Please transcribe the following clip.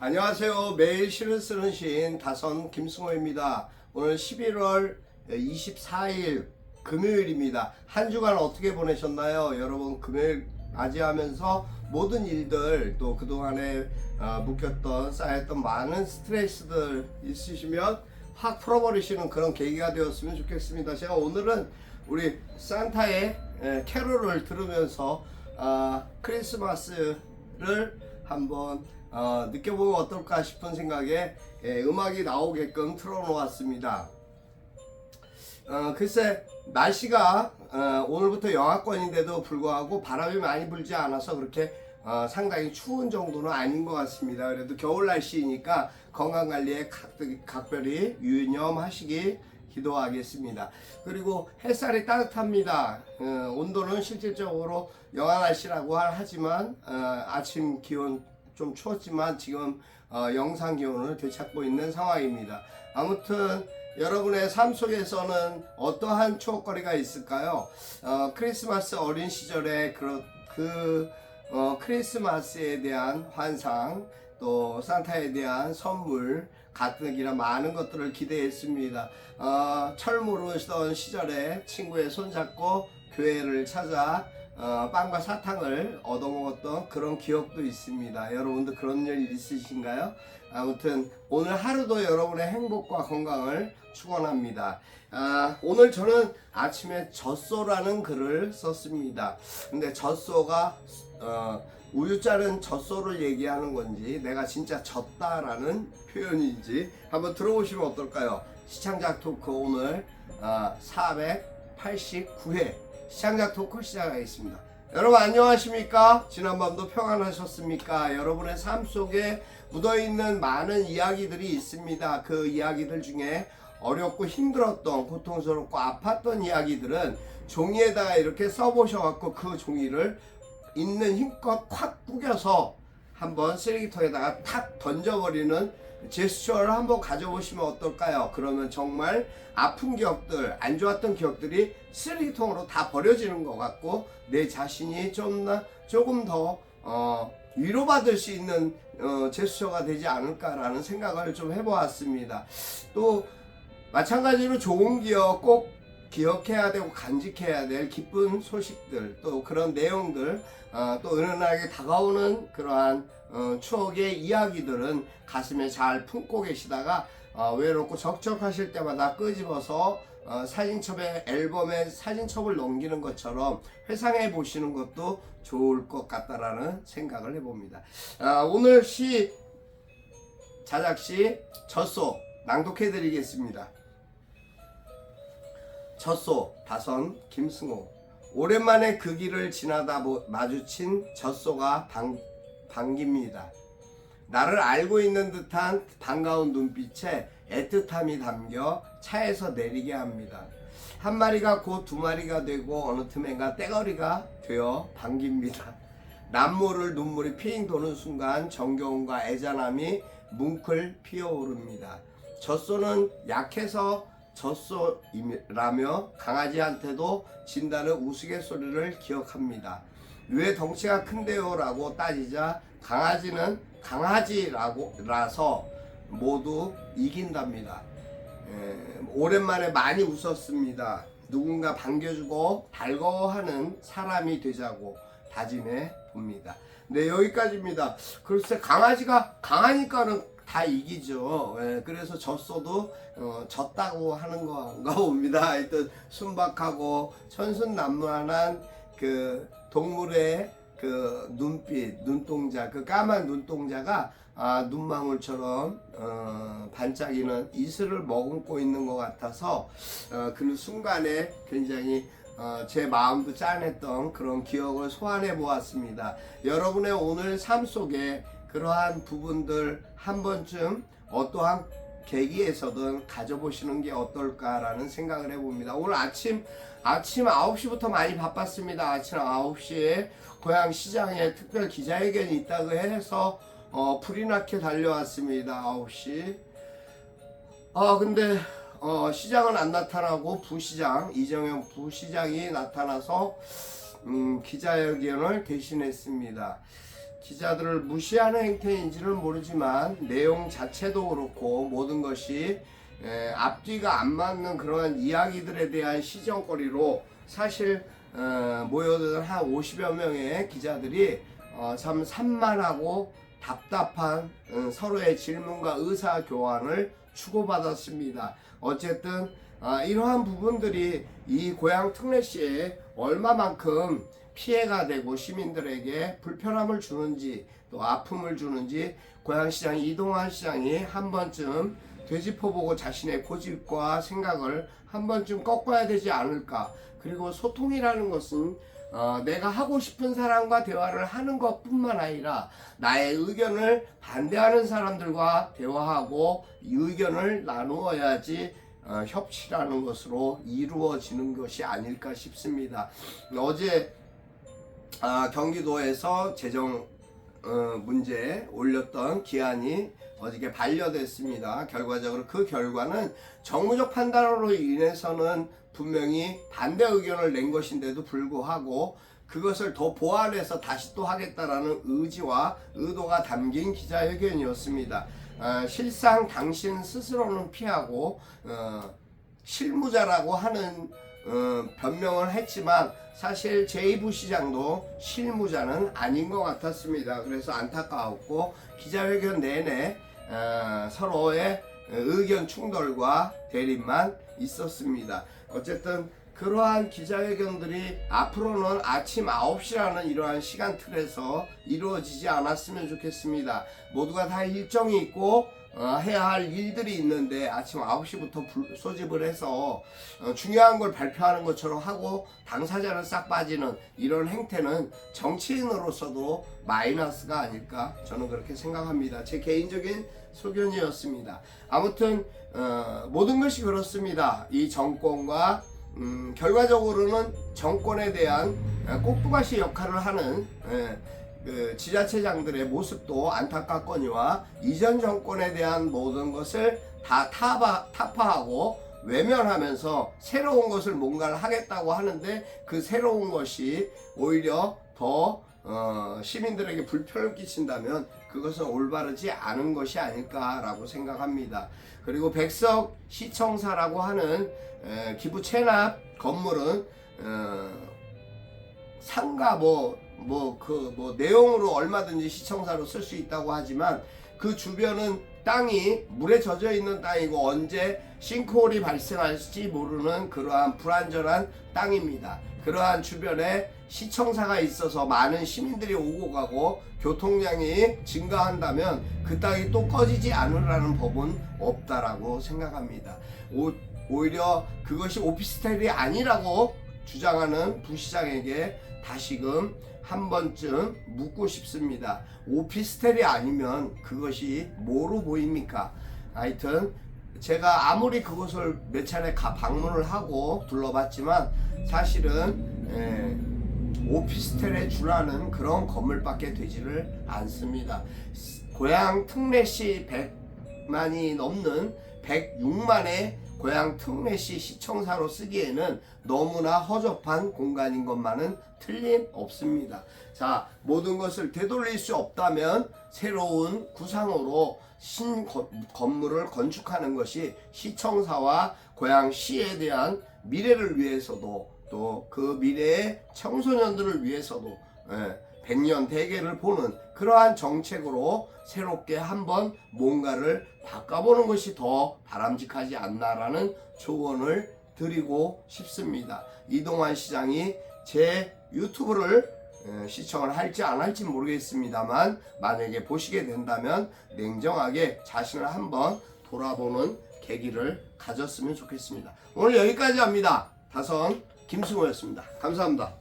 안녕하세요. 매일 시를 쓰는 시인 다선 김승호입니다. 오늘 11월 24일 금요일입니다. 한 주간 어떻게 보내셨나요? 여러분 금요일 맞이하면서 모든 일들 또 그동안에 어, 묵혔던 쌓였던 많은 스트레스들 있으시면 확 풀어버리시는 그런 계기가 되었으면 좋겠습니다. 제가 오늘은 우리 산타의 에, 캐롤을 들으면서 아, 크리스마스를 한번 어, 느껴보면 어떨까 싶은 생각에 예, 음악이 나오게끔 틀어놓았습니다. 어, 글쎄 날씨가 어, 오늘부터 영하권인데도 불구하고 바람이 많이 불지 않아서 그렇게 어, 상당히 추운 정도는 아닌 것 같습니다. 그래도 겨울 날씨이니까 건강 관리에 각, 각별히 유념하시기 기도하겠습니다. 그리고 햇살이 따뜻합니다. 어, 온도는 실질적으로 영하 날씨라고 하지만 어, 아침 기온 좀 추웠지만 지금 어, 영상 기온을 되찾고 있는 상황입니다. 아무튼 여러분의 삶 속에서는 어떠한 추억거리가 있을까요? 어, 크리스마스 어린 시절에 그, 그 어, 크리스마스에 대한 환상 또 산타에 대한 선물 가뜩이나 많은 것들을 기대했습니다. 어, 철모르던 시절에 친구의 손잡고 교회를 찾아 어, 빵과 사탕을 얻어먹었던 그런 기억도 있습니다. 여러분도 그런 일 있으신가요? 아무튼 오늘 하루도 여러분의 행복과 건강을 축원합니다. 아, 오늘 저는 아침에 젖소라는 글을 썼습니다. 근데 젖소가 어, 우유 자른 젖소를 얘기하는 건지 내가 진짜 졌다라는 표현인지 한번 들어보시면 어떨까요? 시청자 토크 오늘 어, 489회 시청자 토크 시작하겠습니다. 여러분 안녕하십니까? 지난밤도 평안하셨습니까? 여러분의 삶 속에 묻어있는 많은 이야기들이 있습니다. 그 이야기들 중에 어렵고 힘들었던 고통스럽고 아팠던 이야기들은 종이에다가 이렇게 써보셔갖고 그 종이를 있는 힘껏 콱 구겨서 한번 쓰레기통에다가 탁 던져버리는 제스처를 한번 가져보시면 어떨까요? 그러면 정말 아픈 기억들, 안 좋았던 기억들이 쓰레기통으로 다 버려지는 것 같고 내 자신이 좀 더, 조금 더 어, 위로받을 수 있는 어, 제스처가 되지 않을까라는 생각을 좀 해보았습니다. 또 마찬가지로 좋은 기억 꼭 기억해야 되고 간직해야 될 기쁜 소식들 또 그런 내용들 어, 또 은은하게 다가오는 그러한 어, 추억의 이야기들은 가슴에 잘 품고 계시다가 어, 외롭고 적적하실 때마다 끄집어서 어, 사진첩에 앨범에 사진첩을 넘기는 것처럼 회상해 보시는 것도 좋을 것 같다라는 생각을 해봅니다. 아, 오늘 시 자작시 젖소 낭독해 드리겠습니다. 젖소 다선 김승호 오랜만에 그 길을 지나다 보- 마주친 젖소가 방, 반깁니다. 나를 알고 있는 듯한 반가운 눈빛에 애틋함이 담겨 차에서 내리게 합니다. 한 마리가 곧 두 마리가 되고 어느 틈엔가 떼거리가 되어 반깁니다. 남모를 눈물이 핑 도는 순간 정겨움과 애잔함이 뭉클 피어오릅니다. 젖소는 약해서 젖소라며 강아지한테도 진다는 우스갯소리를 기억합니다. 왜 덩치가 큰데요? 라고 따지자 강아지는 강아지라고 라서 모두 이긴답니다. 에, 오랜만에 많이 웃었습니다. 누군가 반겨주고 달궈하는 사람이 되자고 다짐해 봅니다. 네 여기까지입니다. 글쎄 강아지가 강하니까는 다 이기죠. 예, 그래서 졌어도 어, 졌다고 하는 건가 봅니다. 하여튼 순박하고 천순난무한 그 동물의 그 눈빛, 눈동자, 그 까만 눈동자가 아, 눈망울처럼 어, 반짝이는 이슬을 머금고 있는 것 같아서 어, 그 순간에 굉장히 어, 제 마음도 짠했던 그런 기억을 소환해 보았습니다. 여러분의 오늘 삶 속에 그러한 부분들 한 번쯤 어떠한 계기에서든 가져보시는 게 어떨까라는 생각을 해봅니다. 오늘 아침 아침 9시부터 많이 바빴습니다. 아침 9시에 고향 시장에 특별 기자회견이 있다고 해서 어, 불이 나게 달려왔습니다. 9시. 아 근데 어, 시장은 안 나타나고 부시장 이정현 부시장이 나타나서 음, 기자회견을 대신했습니다. 기자들을 무시하는 행태인지는 모르지만 내용 자체도 그렇고 모든 것이 에, 앞뒤가 안 맞는 그러한 이야기들에 대한 시정거리로 사실 어, 모여든 한 50여 명의 기자들이 어, 참 산만하고 답답한 어, 서로의 질문과 의사 교환을 주고받았습니다. 어쨌든 아, 이러한 부분들이 이 고향 특례시에 얼마만큼 피해가 되고 시민들에게 불편함을 주는지 또 아픔을 주는지 고향시장 이동환 시장이 한 번쯤 되짚어보고 자신의 고집과 생각을 한 번쯤 꺾어야 되지 않을까 그리고 소통이라는 것은 어, 내가 하고 싶은 사람과 대화를 하는 것 뿐만 아니라 나의 의견을 반대하는 사람들과 대화하고 이 의견을 나누어야지 어, 협치라는 것으로 이루어지는 것이 아닐까 싶습니다. 어제 아, 경기도에서 재정 어, 문제 올렸던 기한이 어저께 반려됐습니다. 결과적으로 그 결과는 정무적 판단으로 인해서는 분명히 반대 의견을 낸 것인데도 불구하고 그것을 더 보완해서 다시 또 하겠다라는 의지와 의도가 담긴 기자회견이었습니다. 어, 실상 당신 스스로는 피하고 어, 실무자라고 하는 어, 변명을 했지만 사실 제2부 시장도 실무자는 아닌 것 같았습니다. 그래서 안타까웠고 기자회견 내내 어, 서로의 의견 충돌과 대립만 있었습니다. 어쨌든 그러한 기자회견들이 앞으로는 아침 9시라는 이러한 시간 틀에서 이루어지지 않았으면 좋겠습니다. 모두가 다 일정이 있고 어, 해야 할 일들이 있는데 아침 9시부터 불- 소집을 해서 어, 중요한 걸 발표하는 것처럼 하고 당사자는 싹 빠지는 이런 행태는 정치인으로서도 마이너스가 아닐까 저는 그렇게 생각합니다. 제 개인적인 소견이었습니다. 아무튼 어, 모든 것이 그렇습니다. 이 정권과 음, 결과적으로는 정권에 대한 어, 꼭두가시 역할을 하는 예, 그 지자체장들의 모습도 안타깝거니와 이전 정권에 대한 모든 것을 다 타파, 타파하고 외면하면서 새로운 것을 뭔가를 하겠다고 하는데 그 새로운 것이 오히려 더 어, 시민들에게 불편을 끼친다면 그것은 올바르지 않은 것이 아닐까라고 생각합니다. 그리고 백석 시청사라고 하는 에, 기부 체납 건물은 어, 상가 뭐 뭐 그 뭐 내용으로 얼마든지 시청사로 쓸 수 있다고 하지만 그 주변은 땅이 물에 젖어 있는 땅이고 언제 싱크홀이 발생할지 모르는 그러한 불안전한 땅입니다. 그러한 주변에 시청사가 있어서 많은 시민들이 오고 가고 교통량이 증가한다면 그 땅이 또 꺼지지 않으라는 법은 없다라고 생각합니다. 오, 오히려 그것이 오피스텔이 아니라고 주장하는 부시장에게 다시금 한 번쯤 묻고 싶습니다. 오피스텔이 아니면 그것이 뭐로 보입니까? 하여튼 제가 아무리 그곳을 몇 차례 가 방문을 하고 둘러봤지만 사실은 예, 오피스텔에 준하는 그런 건물밖에 되지를 않습니다. 고향 특례시 100만이 넘는 106만의 고향 특례시 시청사로 쓰기에는 너무나 허접한 공간인 것만은 틀림없습니다. 자, 모든 것을 되돌릴 수 없다면 새로운 구상으로 신 거- 건물을 건축하는 것이 시청사와 고향시에 대한 미래를 위해서도 또 그 미래의 청소년들을 위해서도 예, 백년 대계를 보는 그러한 정책으로 새롭게 한번 뭔가를 바꿔보는 것이 더 바람직하지 않나라는 조언을 드리고 싶습니다. 이동환 시장이 제 유튜브를 에, 시청을 할지 안 할지 모르겠습니다만 만약에 보시게 된다면 냉정하게 자신을 한번 돌아보는 계기를 가졌으면 좋겠습니다. 오늘 여기까지 합니다. 다선 김승호였습니다. 감사합니다.